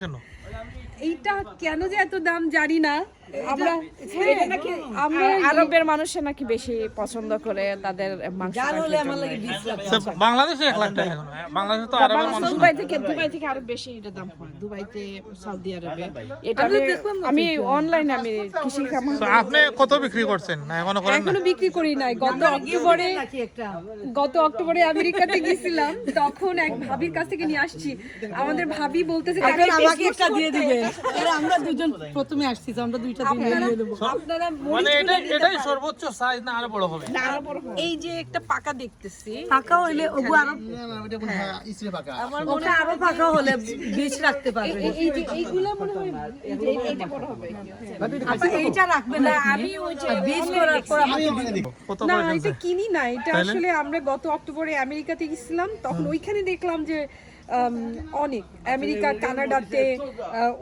কেন? এইটা কেন যে এত দাম জানি না। আমরা এটা নাকি আমরা আর আরবের মানুষে নাকি বেশি পছন্দ করে তাদের মাংস বাংলাদেশে এক লাখ টাকা হ্যাঁ, বাংলাদেশে তো আরবের মানুষ দুবাই থেকে দুবাই থেকে আরও বেশি এটা দাম হয় দুবাইতে সৌদি আরবে। এটা আমি- আমি অনলাইনে আমি কৃষি খামার আপনি কত বিক্রি করছেন? না এখনও করেন এখনও বিক্রি করি নাই। গত অক্টোবরে গত অক্টোবরে আমেরিকাতে গেছিলাম তখন এক ভাবির কাছ থেকে নিয়ে আসছি। আমাদের ভাবি বলতেছে আমাকে একটা দিয়ে দিবেন আমরা দুজন প্রথমে আসছি আমরা দুইটা দিয়ে দিয়ে দেবো। আপনারা মানে এটা এটাই সর্বোচ্চ সাইজ না আরও বড় হবে। এই যে একটা পাকা দেখতেছি। ফাঁকা হইলে ওগু আরও ওটা আরও ফাঁকা হলে বীজ রাখতে পারবে। এই- এই যে এইগুলা মনে হয় এইটা বড় হবে। আপা এইটা রাখবে না আমি ওই যে বীজ করার পর আমাকে না এটা কিনি না এটা আসলে আমরা গত অক্টোবরে আমেরিকাতে গেছিলাম তখন ওইখানে দেখলাম যে অনেক। আমেরিকা কানাডাতে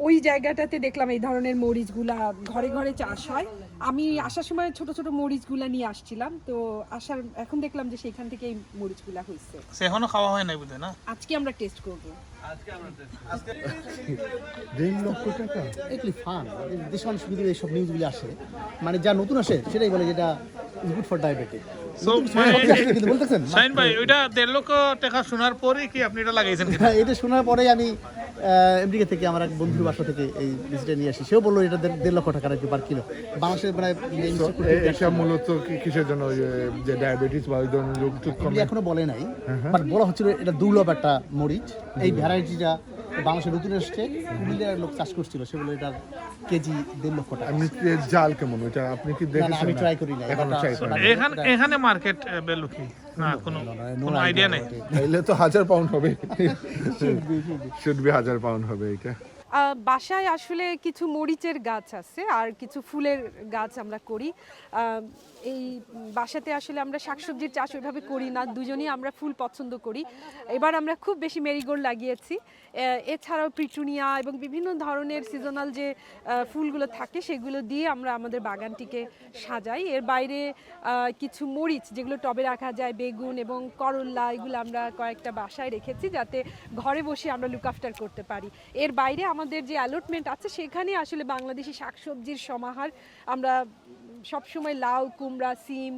ওই জায়গাটাতে দেখলাম এই ধরনের মরিচগুলা ঘরে ঘরে চাষ হয়। আমি আসার সময় ছোট ছোট মরিচগুলা নিয়ে আসছিলাম তো আসার এখন দেখলাম যে সেখান থেকে এই মরিচগুলা হয়েছে। সে এখনও খাওয়া হয় নাই বুঝে না? আজকে আমরা টেস্ট করব। দেড় লক্ষ টাকা? একটু ফান দেশে অনেক সুবিধা এইসব নিউজগুলি আসে। মানে যা নতুন আসে সেটাই বলে যেটা ইজ গুড ফর ডায়াবেটিক মানে- কিন্তু বলতেছেন শাইন ভাই ওইটা দেড় লক্ষ টাকা শোনার পরে কি আপনি এটা লাগাইছেন হ্যাঁ, এটা শোনার পরেই আমি আমেরিকা থেকে আমার এক বন্ধুর বাসা থেকে এই বীজটা নিয়ে আসি। সেও বলল এটা দেড়- দেড় লক্ষ টাকা পার কিলো বাংলাদেশের মানে এ- এটা মূলত কিসের জন্য? ওই যে- ডায়াবেটিস বা ওই ধরনের এখনও বলে নাই বাট বলা হচ্ছিল এটা দুর্লভ একটা মরিচ। এই ভ্যারাইটিটা বাংলাদেশে নতুন এসছে কুমিল্লার লোক চাষ করছিল সে বলে এটার কেজি দেড় লক্ষ টাকা। আমি জাল কেমন? ওইটা আপনি কি দেখেছেন? আমি ট্রাই করি না এখন এখানে এখানে মার্কেট ভ্যালু কি? না কোনো কোনো আইডিয়া নেই। তাইলে তো হাজার পাউন্ড হবে। শুড বি হাজার পাউন্ড হবে এটা। বাসায় আসলে কিছু মরিচের গাছ আছে, আর কিছু ফুলের গাছ আমরা করি। এই বাসাতে আসলে আমরা শাকসবজির চাষ ওইভাবে করি না, দুজনেই আমরা ফুল পছন্দ করি। এবার আমরা খুব বেশি মেরিগোল্ড লাগিয়েছি। এছাড়াও পিটুনিয়া এবং বিভিন্ন ধরনের সিজনাল যে ফুলগুলো থাকে সেগুলো দিয়ে আমরা আমাদের বাগানটিকে সাজাই। এর বাইরে কিছু মরিচ যেগুলো টবে রাখা যায়, বেগুন এবং করল্লা এগুলো আমরা কয়েকটা বাসায় রেখেছি যাতে ঘরে বসে আমরা লুক আফটার করতে পারি। এর বাইরে আমাদের যে অ্যালটমেন্ট আছে, সেখানে আসলে বাংলাদেশি শাকসবজির সমাহার। আমরা সবসময় লাউ, কুমড়া, সিম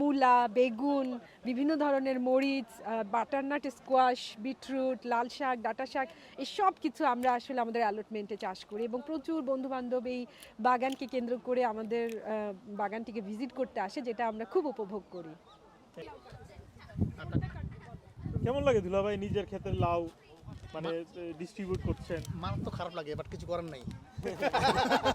মূলা, বেগুন, বিভিন্ন ধরনের মরিচ বাটারনাট স্কোয়াশ বিটরুট লাল শাক, ডাটা শাক, এই সব কিছু আমরা আসলে আমাদের অ্যালটমেন্টে চাষ করি এবং প্রচুর বন্ধু বান্ধব এই বাগানকে কেন্দ্র করে আমাদের বাগানটিকে ভিজিট করতে আসে, যেটা আমরা খুব উপভোগ করি। কেমন লাগে দুলা ভাই নিজের ক্ষেতের লাউ? মানে ডিস্ট্রিবিউট করছেন। মারাত্মক খারাপ লাগে বাট কিছু করার নাই।